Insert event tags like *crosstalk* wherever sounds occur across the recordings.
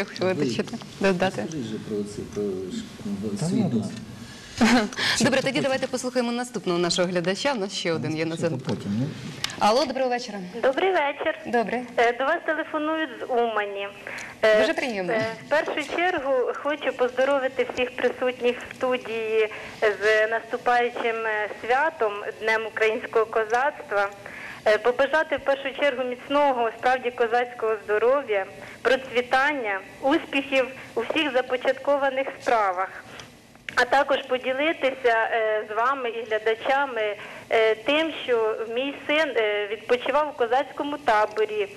Якщо витачити, додати. Скажи про це, про досвід. *laughs* Добре, тоді давайте послухаємо наступного нашого глядача. У нас ще один є на. Ну, Алло, доброго вечора. Добрий вечір. Добре. Е, До вас телефонують з Умані. Е, Дуже приємно. е, В першу чергу хочу поздоровити всіх присутніх в студії з наступаючим святом Днем українського козацтва. Е, Побажати в першу чергу міцного, справді козацького здоров'я, процвітання, успіхів у всіх започаткованих справах. А також поділитися е, з вами і глядачами е, тим, що мій син відпочивав у козацькому таборі,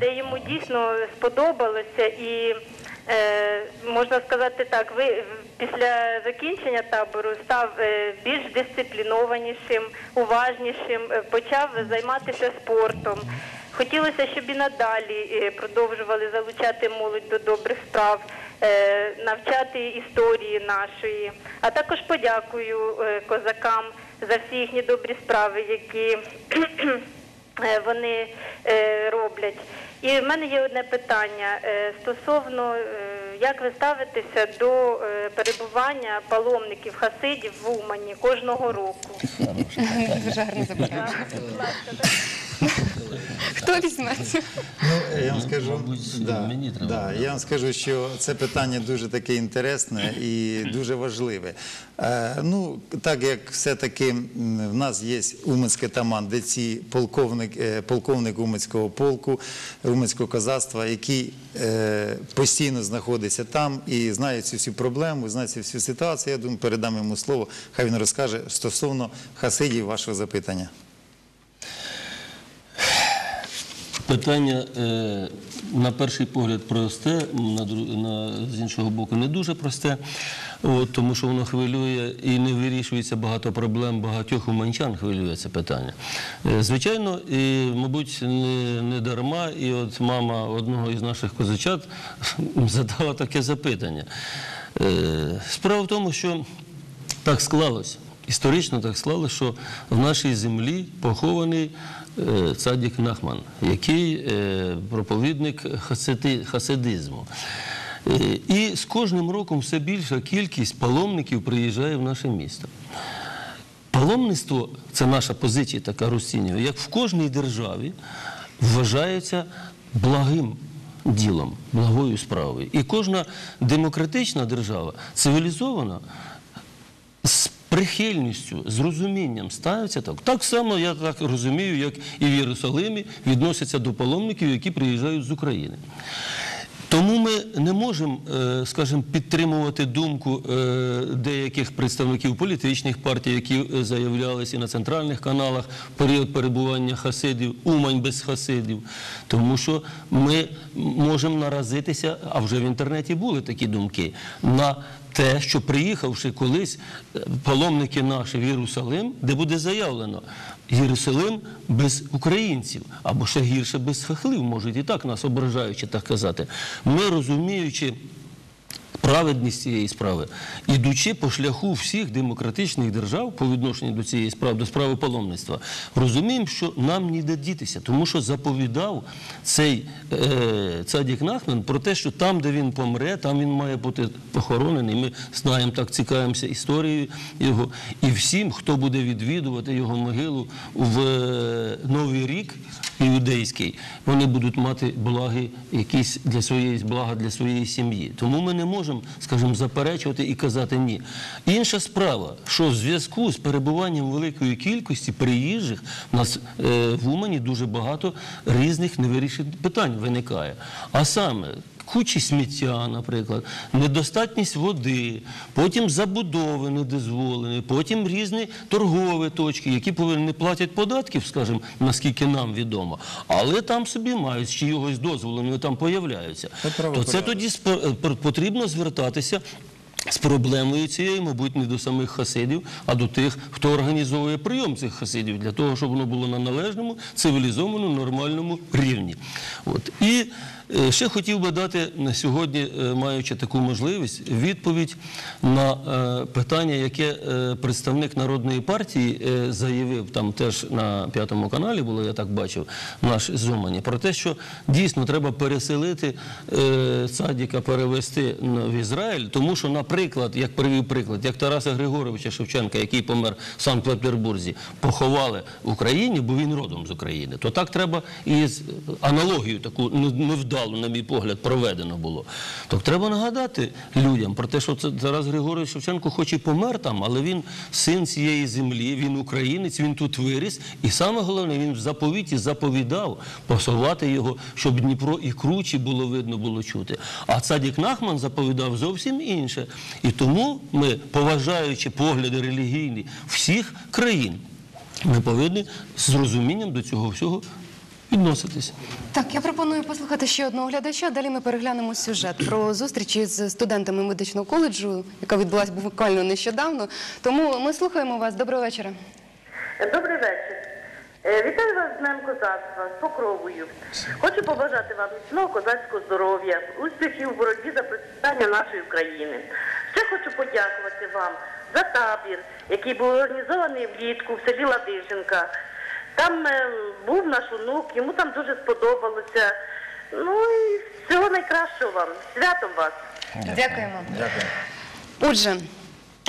де йому дійсно сподобалося і. Можна сказати так, ви після закінчення табору став е, більш дисциплінованішим, уважнішим, е, почав займатися спортом. Хотілося, щоб і надалі е, продовжували залучати молодь до добрих справ, навчати історії нашої. А також подякую козакам за всі їхні добрі справи, які *clears throat* вони роблять. І в мене є одне питання стосовно, як ви ставитеся до е, перебування паломників хасидів в Умані кожного року? Дуже гарне запитання. Хто візьме це? ну, я вам скажу, да, да, я вам скажу, що це питання дуже таке інтересне і дуже важливе. Е, ну, так як все-таки в нас є Уманський таман, де ці полковник, е, полковник Уманського полку, Уманського козацтва, який е, постійно знаходиться там і знає цю всю проблему, знає цю всю ситуацію. Я думаю, передам йому слово, хай він розкаже стосовно хасидів вашого запитання. Питання е, на перший погляд просте, з іншого боку не дуже просте, тому що воно хвилює і не вирішується багато проблем, багатьох уманчан хвилює це питання. Е, звичайно, і, мабуть, не, дарма, і от мама одного із наших козачат *laughs* задала таке запитання. Е, справа в тому, що так склалось. Історично так склалося, що в нашій землі похований е, цадік Нахман, який е, проповідник хасидизму. Е, І з кожним роком все більша кількість паломників приїжджає в наше місто. Паломництво це наша позиція така Рустінєва, як в кожній державі вважається благим ділом, благою справою. І кожна демократична держава, цивілізована, прихильністю, з розумінням ставиться так. Так само я так розумію, як і в Єрусалимі відносяться до паломників, які приїжджають з України. Тому ми не можемо, е, скажімо, підтримувати думку е, деяких представників політичних партій, які е, заявлялися на центральних каналах період перебування хасидів, Умань без хасидів. Тому що ми можемо наразитися, а вже в інтернеті були такі думки, на те, що приїхавши колись е, паломники наші в Єрусалим, де буде заявлено Єрусалим без українців, або ще гірше без хахлів, можуть і так нас ображаючи так казати. Ми розуміючи. Праведність цієї справи, ідучи по шляху всіх демократичних держав по відношенню до цієї справи, до справи паломництва, розуміємо, що нам ніде дітися, тому що заповідав цей е, цадік Нахмен про те, що там, де він помре, там він має бути похоронений. Ми знаємо, так цікавимося історією його. І всім, хто буде відвідувати його могилу в е, Новий рік іудейський, вони будуть мати благи якісь для своєї блага для своєї сім'ї. Тому ми не можемо, скажімо, заперечувати і казати ні. Інша справа, що в зв'язку з перебуванням великої кількості приїжджих у нас е, в Умані дуже багато різних невирішених питань виникає. А саме кучі сміття, наприклад, недостатність води, потім забудови недозволені, потім різні торгові точки, які повинні не платять податків, скажімо, наскільки нам відомо, але там собі мають з чиїгось дозволу, вони там появляються. Це То це тоді е, потрібно звертатися. З проблемою цією, мабуть, не до самих хасидів, а до тих, хто організовує прийом цих хасидів, для того, щоб воно було на належному, цивілізованому, нормальному рівні. От. І Ще хотів би дати сьогодні, е, маючи таку можливість, відповідь на е, питання, яке е, представник народної партії е, заявив там теж на п'ятому каналі, було я так бачив, наш Зумані, про те, що дійсно треба переселити е, садіка, перевести в Ізраїль, тому що, наприклад, як привів приклад, як Тараса Григоровича Шевченка, який помер в Санкт-Петербурзі, поховали в Україні, бо він родом з України, то так треба і з аналогію таку не- невдалу, на мій погляд, проведено було. Тобто треба нагадати людям про те, що це Тарас Григорович Шевченко хоч і помер там, але він син цієї землі, він українець, він тут виріс. І саме головне, він в заповіті заповідав посувати його, щоб Дніпро і кручі було видно, було чути. А Цадік Нахман заповідав зовсім інше. І тому ми, поважаючи погляди релігійні всіх країн, ми повинні з розумінням до цього всього відноситися. Так, я пропоную послухати ще одного глядача. Далі ми переглянемо сюжет про зустрічі з студентами медичного коледжу, яка відбулася буквально нещодавно. Тому ми слухаємо вас. Доброго вечора. Добрий вечір. Е, Вітаю вас з Днем козацтва, з покровою. Хочу побажати вам міцного козацького здоров'я, успіхів у боротьбі за процвітання нашої України. Ще хочу подякувати вам за табір, який був організований влітку в селі Ладиженка. Там е, був наш онук, йому там дуже сподобалося. Ну і всього найкращого вам. Святом вас! Дякуємо. Дякую. Отже,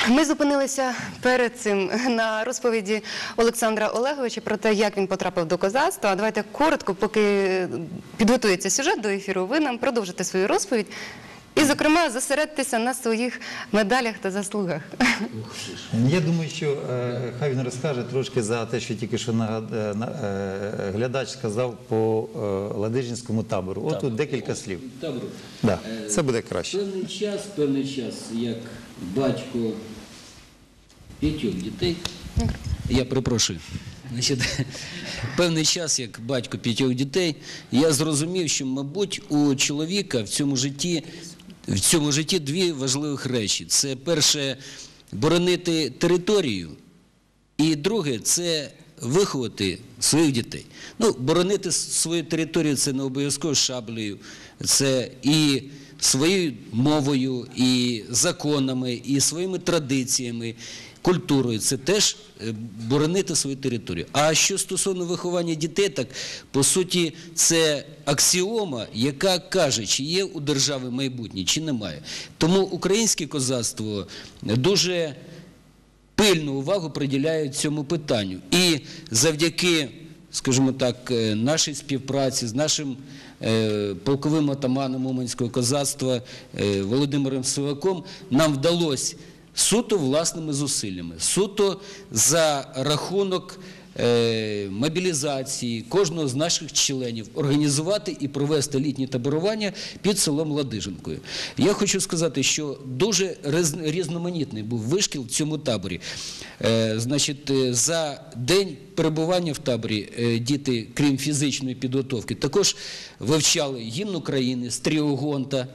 ми зупинилися перед цим на розповіді Олександра Олеговича про те, як він потрапив до козацтва. Давайте коротко, поки підготується сюжет до ефіру, ви нам продовжите свою розповідь. І, зокрема, зосередьтеся на своїх медалях та заслугах. Я думаю, що е, хай він розкаже трошки за те, що тільки що е, е, глядач сказав по е, Ладижинському табору. От тут декілька слів. Да, це буде краще. Певний час, певний час, як батько п'ятьох дітей. Я перепрошую. Значить, *laughs* певний час, як батько п'ятьох дітей, я зрозумів, що, мабуть, у чоловіка в цьому житті, в цьому житті дві важливих речі. Це перше боронити територію, і друге це виховати своїх дітей. Ну, боронити свою територію це не обов'язково шаблею, це і своєю мовою, і законами, і своїми традиціями, культурою. Це теж е, боронити свою територію. А що стосовно виховання дітей, так по суті, це аксіома, яка каже, чи є у держави майбутнє, чи немає. Тому українське козацтво дуже пильну увагу приділяють цьому питанню. І завдяки, скажімо так, е, нашій співпраці з нашим е, полковим отаманом Уманського козацтва Володимиром Сиваком нам вдалося суто власними зусиллями, суто за рахунок е, мобілізації кожного з наших членів організувати і провести літні таборування під селом Ладиженкою. Я хочу сказати, що дуже різноманітний був вишкіл в цьому таборі. Е, Значить, е, за день перебування в таборі діти, крім фізичної підготовки, також вивчали гімн України, стріогонта.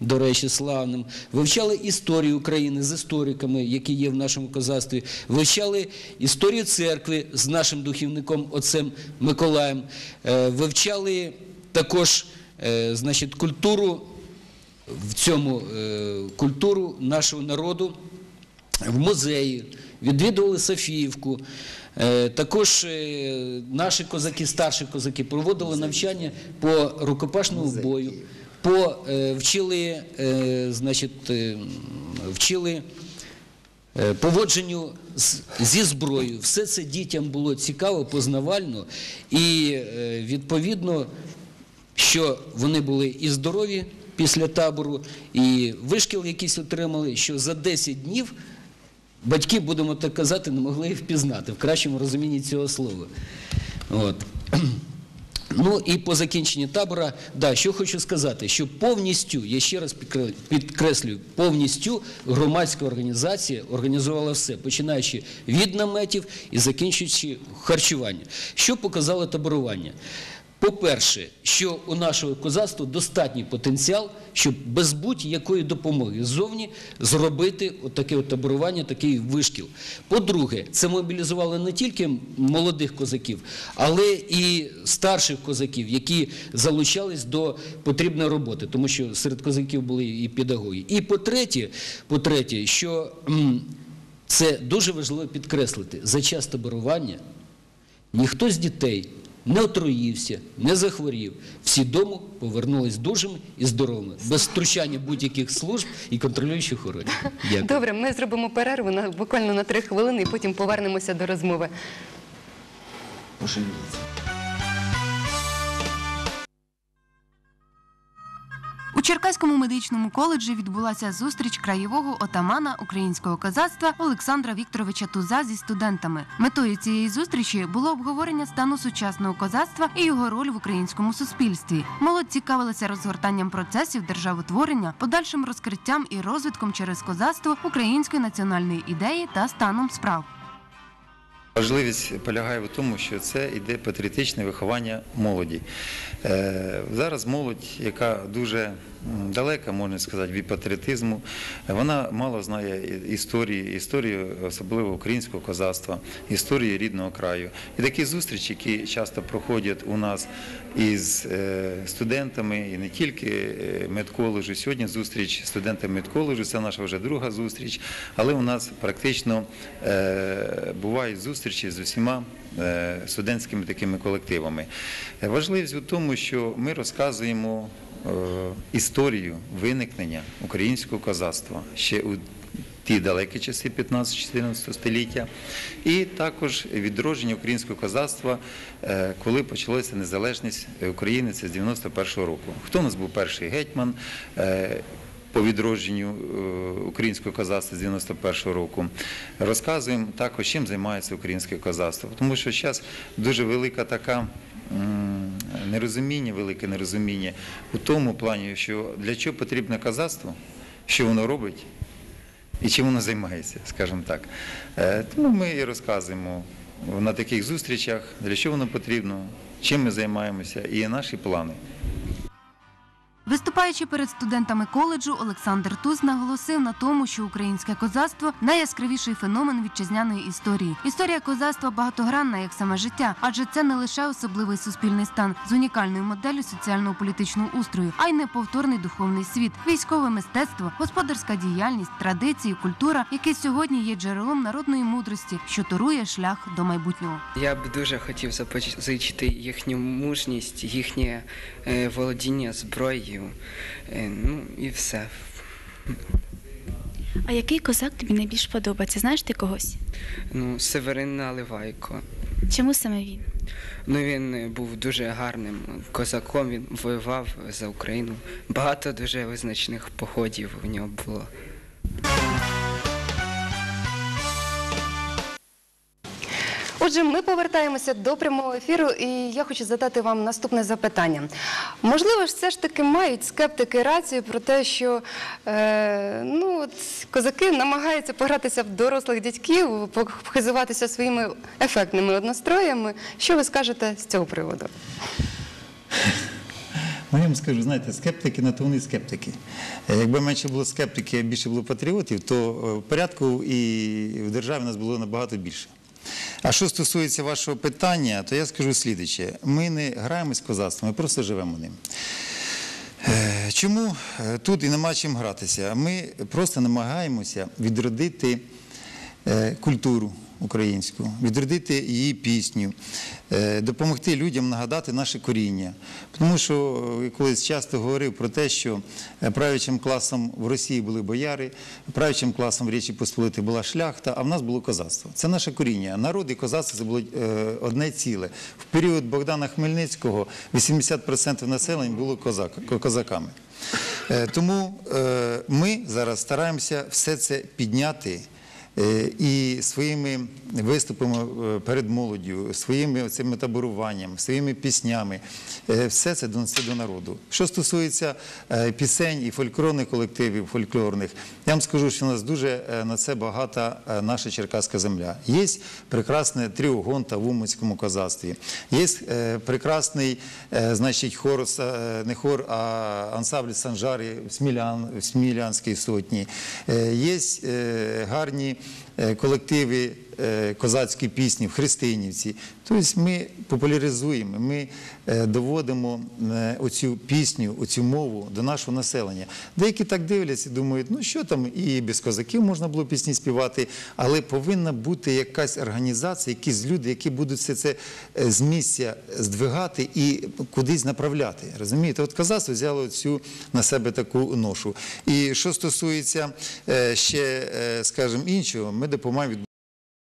До речі, славним, вивчали історію України з істориками, які є в нашому козацтві, вивчали історію церкви з нашим духівником отцем Миколаєм, е, вивчали також е, значить, культуру в цьому е, культуру нашого народу в музеї, відвідували Софіївку. Також наші козаки, старші козаки, проводили навчання по рукопашному бою, по, е, вчили, е, значить, е, вчили поводженню зі зброєю. Все це дітям було цікаво, познавально і відповідно що вони були і здорові після табору, і вишкіл якийсь отримали, що за 10 днів батьки, будемо так казати, не могли їх впізнати в кращому розумінні цього слова. От. Ну і по закінченні табора, да, що хочу сказати, що повністю, я ще раз підкре- підкреслюю, повністю громадська організація організувала все, починаючи від наметів і закінчуючи харчування. Що показало таборування? По-перше, що у нашого козацтва достатній потенціал, щоб без будь-якої допомоги ззовні зробити таке таборування, такий вишкіл. По-друге, це мобілізувало не тільки молодих козаків, але і старших козаків, які залучались до потрібної роботи, тому що серед козаків були і педагоги. І по-третє, по-третє, що це дуже важливо підкреслити за час таборування. Ніхто з дітей не отруївся, не захворів. Всі дому повернулись дужими і здоровими, без втручання будь-яких служб і контролюючих органів. Дякую. Добре, ми зробимо перерву на буквально на три хвилини і потім повернемося до розмови. У Черкаському медичному коледжі відбулася зустріч краєвого отамана українського козацтва Олександра Вікторовича Туза зі студентами. Метою цієї зустрічі було обговорення стану сучасного козацтва і його роль в українському суспільстві. Молодь цікавилася розгортанням процесів державотворення, подальшим розкриттям і розвитком через козацтво української національної ідеї та станом справ. Важливість полягає в тому, що це йде патріотичне виховання молоді. Е, Зараз молодь, яка дуже далека, можна сказати, від патріотизму, вона мало знає історії, історію особливо українського козацтва, історії рідного краю. І такі зустрічі, які часто проходять у нас із е, студентами, і не тільки е, медколеджу. Сьогодні зустріч з студентами медколеджу, це наша вже друга зустріч, але у нас практично е, бувають зустрічі з усіма студентськими такими колективами. Важливість у тому, що ми розказуємо історію виникнення українського козацтва ще у ті далекі часи 15-14 століття, і також відродження українського козацтва, е, коли почалася незалежність України, це з 91-го року. Хто у нас був перший гетьман? е, По відродженню е, українського козацтва з 91-го року розказуємо також, чим займається українське козацтво. Тому що зараз дуже велика така нерозуміння, велике нерозуміння у тому плані, що для чого потрібне казацтво, що воно робить і чим воно займається, скажімо так. Е, Тому ми і розказуємо на таких зустрічах, для чого воно потрібно, чим ми займаємося і наші плани. Виступаючи перед студентами коледжу, Олександр Туз наголосив на тому, що українське козацтво найяскравіший феномен вітчизняної історії. Історія козацтва багатогранна, як саме життя, адже це не лише особливий суспільний стан з унікальною моделлю соціально-політичного устрою, а й неповторний духовний світ, військове мистецтво, господарська діяльність, традиції, культура, які сьогодні є джерелом народної мудрості, що торує шлях до майбутнього. Я б дуже хотів запозичити їхню мужність, їхнє е, володіння зброєю. Е, ну і все. А який козак тобі найбільш подобається? Знаєш ти когось? Ну, Северин Наливайко. Чому саме він? Ну він е, був дуже гарним козаком. Він воював за Україну. Багато дуже визначних походів у нього було. Отже, ми повертаємося до прямого ефіру, і я хочу задати вам наступне запитання. Можливо, ж все ж таки мають скептики рацію про те, що е, ну, от, козаки намагаються погратися в дорослих дядьків, похизуватися своїми ефектними одностроями. Що ви скажете з цього приводу? Ну, я вам скажу, знаєте, скептики на то вони скептики. Е, Якби менше було скептиків, а більше було патріотів, то е, порядку і в державі нас було набагато більше. А що стосується вашого питання, то я скажу слідуче. Ми не граємо з козацтвом, ми просто живемо ним. Е, Чому е, тут і нема чим гратися? Ми просто намагаємося відродити е, культуру українську, відродити її пісню, е, допомогти людям нагадати наше коріння. Тому що е, колись часто говорив про те, що е, правлячим класом в Росії були бояри, правлячим класом в Річі Посполитої була шляхта, а в нас було козацтво. Це наше коріння. Народ і козацтво це було одне ціле. В період Богдана Хмельницького 80% населення було козаками. Тому ми зараз стараємося все це підняти І своїми виступами е, перед молоддю, своїми цими таборуванням, своїми піснями, е, все це донести до народу. Що стосується е, пісень і фольклорних колективів, фольклорних, я вам скажу, що у нас дуже е, на це багата е, наша черкаська земля. Є прекрасне тріо гонта в Уманському козацтві, є е, прекрасний е, значить, хор, е, не хор, а ансамбль Санжари в, Смілян, в Смілянській сотні. Е, Є е, гарні е, колективи е, козацькі пісні в Христинівці. Тобто ми популяризуємо, ми е, доводимо е, оцю пісню, оцю мову до нашого населення. Деякі так дивляться думають, ну що там, і без козаків можна було пісні співати, але повинна бути якась організація, якісь люди, які будуть все це е, з місця здвигати і кудись направляти. Розумієте? От козацтво взяло цю на себе таку ношу. І що стосується е, ще, е, скажімо, іншого, ми допомагаємо